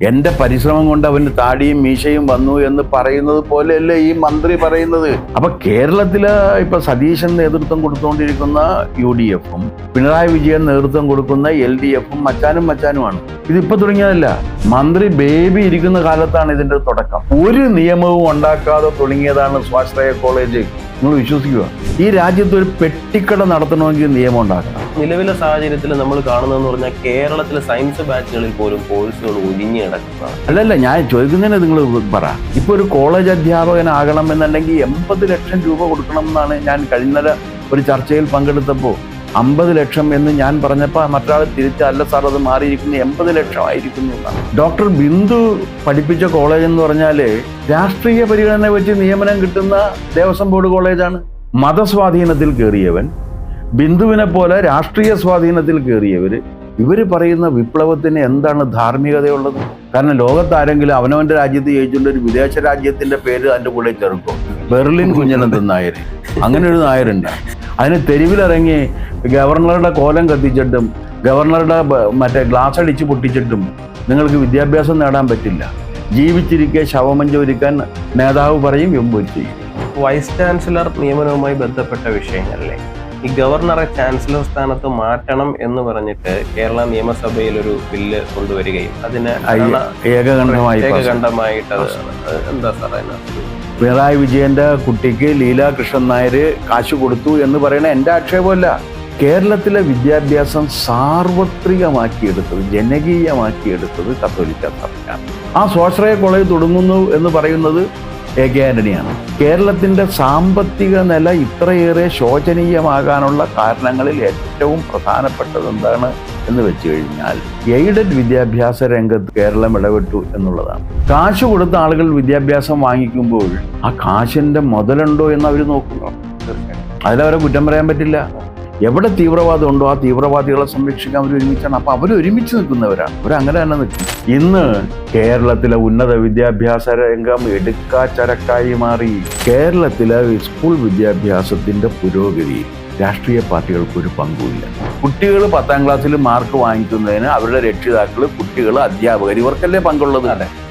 എന്റെ പരിശ്രമം കൊണ്ട് അവന് താടിയും മീശയും വന്നു എന്ന് പറയുന്നത് പോലെയല്ലേ ഈ മന്ത്രി പറയുന്നത്? അപ്പൊ കേരളത്തിൽ ഇപ്പൊ സതീശൻ നേതൃത്വം കൊടുത്തുകൊണ്ടിരിക്കുന്ന യു ഡി എഫും പിണറായി വിജയൻ നേതൃത്വം കൊടുക്കുന്ന എൽ ഡി എഫും മച്ചാനും മച്ചാനുമാണ്. ഇതിപ്പോ തുടങ്ങിയതല്ല. മന്ത്രി ബേബി ഇരിക്കുന്ന കാലത്താണ് ഇതിന്റെ തുടക്കം. ഒരു നിയമവും ഉണ്ടാക്കാതെ തുടങ്ങിയതാണ് സ്വാശ്രയ കോളേജ്. നിങ്ങൾ വിശ്വസിക്കുക. ഈ രാജ്യത്ത് ഒരു പെട്ടിക്കട നടത്തണമെങ്കിൽ നിയമം ഉണ്ടാക്കണം. നിലവിലെ സാഹചര്യത്തിൽ നമ്മൾ കാണുന്നതെന്ന് പറഞ്ഞാൽ കേരളത്തിലെ സയൻസ് ബാച്ചുകളിൽ പോലും കോഴ്സുകൾ ഒഴിഞ്ഞു കിടക്കുന്നതാണ് അല്ലല്ല ഞാൻ ചോദിക്കുന്നതിന് നിങ്ങൾ പറ. ഇപ്പൊ ഒരു കോളേജ് അധ്യാപകനാകണം എന്നുണ്ടെങ്കിൽ എൺപത് ലക്ഷം രൂപ കൊടുക്കണം എന്നാണ് ഞാൻ കഴിഞ്ഞ ഒരു ചർച്ചയിൽ പങ്കെടുത്തപ്പോൾ അമ്പത് ലക്ഷം എന്ന് ഞാൻ പറഞ്ഞപ്പോൾ മറ്റൊരാൾ തിരിച്ച് അല്ല സാർ അത് മാറിയിരിക്കുന്നു. എൺപത് ലക്ഷം ആയിരിക്കുന്നു ഡോക്ടർ ബിന്ദു പഠിപ്പിച്ച കോളേജ് എന്ന് പറഞ്ഞാൽ രാഷ്ട്രീയ പരിഗണന വെച്ച് നിയമനം കിട്ടുന്ന ദേവസ്വം ബോർഡ് കോളേജാണ് മതസ്വാധീനത്തിൽ കയറിയവൻ ബിന്ദുവിനെ പോലെ രാഷ്ട്രീയ സ്വാധീനത്തിൽ കയറിയവർ ഇവർ പറയുന്ന വിപ്ലവത്തിന് എന്താണ് ധാർമ്മികതയുള്ളത്? കാരണം ലോകത്താരെങ്കിലും അവനവന്റെ രാജ്യത്ത് ജയിച്ചുകൊണ്ട് ഒരു വിദേശ രാജ്യത്തിന്റെ പേര് അതിന്റെ കൂടെ ചേർക്കും? ബെർലിൻ കുഞ്ഞനന്ദൻ നായർ അങ്ങനെ ഒരു നായരുണ്ട്. അതിന് തെരുവിലിറങ്ങി ഗവർണറുടെ കോലം കത്തിച്ചിട്ടും ഗവർണറുടെ മറ്റേ ഗ്ലാസ് അടിച്ച് പൊട്ടിച്ചിട്ടും നിങ്ങൾക്ക് വിദ്യാഭ്യാസം നേടാൻ പറ്റില്ല. ജീവിച്ചിരിക്കെ ശവമഞ്ച ഒരുക്കാൻ നേതാവ് പറയും എമ്പൊരു ചെയ്യും വൈസ് ചാൻസലർ നിയമനവുമായി ബന്ധപ്പെട്ട വിഷയങ്ങളിലെ ഈ ഗവർണറെ ചാൻസലർ സ്ഥാനത്ത് മാറ്റണം എന്ന് പറഞ്ഞിട്ട് കേരള നിയമസഭയിൽ ഒരു ബില്ല് കൊണ്ടുവരികയും അതിന്. ഏകകണ്ഠമായിട്ട് എന്താ സാർ അതിനകത്ത്? പിണറായി വിജയന്റെ കുട്ടിക്ക് ലീല കൃഷ്ണൻ നായർ കാശ് കൊടുത്തു എന്ന് പറയുന്ന എന്റെ ആക്ഷേപമല്ല. കേരളത്തിലെ വിദ്യാഭ്യാസം സാർവത്രികമാക്കിയെടുത്തത് ജനകീയമാക്കിയെടുത്തത് കത്തോലിക്ക സഭയാണ് ആ സ്വാശ്രയ കോളേജ് തുടങ്ങുന്നു എന്ന് പറയുന്നത് എ കെ ആന്റണിയാണ്. കേരളത്തിന്റെ സാമ്പത്തിക നില ഇത്രയേറെ ശോചനീയമാകാനുള്ള കാരണങ്ങളിൽ ഏറ്റവും പ്രധാനപ്പെട്ടത് എന്താണ് എന്ന് വെച്ച് കഴിഞ്ഞാൽ എയ്ഡഡ് വിദ്യാഭ്യാസ രംഗത്ത് കേരളം ഇടപെട്ടു എന്നുള്ളതാണ്. കാശ് കൊടുത്ത ആളുകൾ വിദ്യാഭ്യാസം വാങ്ങിക്കുമ്പോൾ ആ കാശിന്റെ മുതലുണ്ടോ എന്ന് അവർ നോക്കുന്നു. അതിലവരെ കുറ്റം പറയാൻ പറ്റില്ല. എവിടെ തീവ്രവാദം ഉണ്ടോ ആ തീവ്രവാദികളെ സംരക്ഷിക്കാൻ അവർ ഒരുമിച്ചാണ്. അപ്പൊ അവർ ഒരുമിച്ച് നിൽക്കുന്നവരാണ്. അവർ അങ്ങനെ തന്നെ നിൽക്കും. ഇന്ന് കേരളത്തിലെ ഉന്നത വിദ്യാഭ്യാസ രംഗം എടുക്കാ ചരക്കായി മാറി. കേരളത്തിലെ സ്കൂൾ വിദ്യാഭ്യാസത്തിന്റെ പുരോഗതി രാഷ്ട്രീയ പാർട്ടികൾക്ക് ഒരു പങ്കുമില്ല. കുട്ടികൾ പത്താം ക്ലാസ്സിൽ മാർക്ക് വാങ്ങിക്കുന്നതിന് അവരുടെ രക്ഷിതാക്കൾ കുട്ടികൾ അധ്യാപകർ ഇവർക്കല്ലേ പങ്കുള്ളത്? അതെ.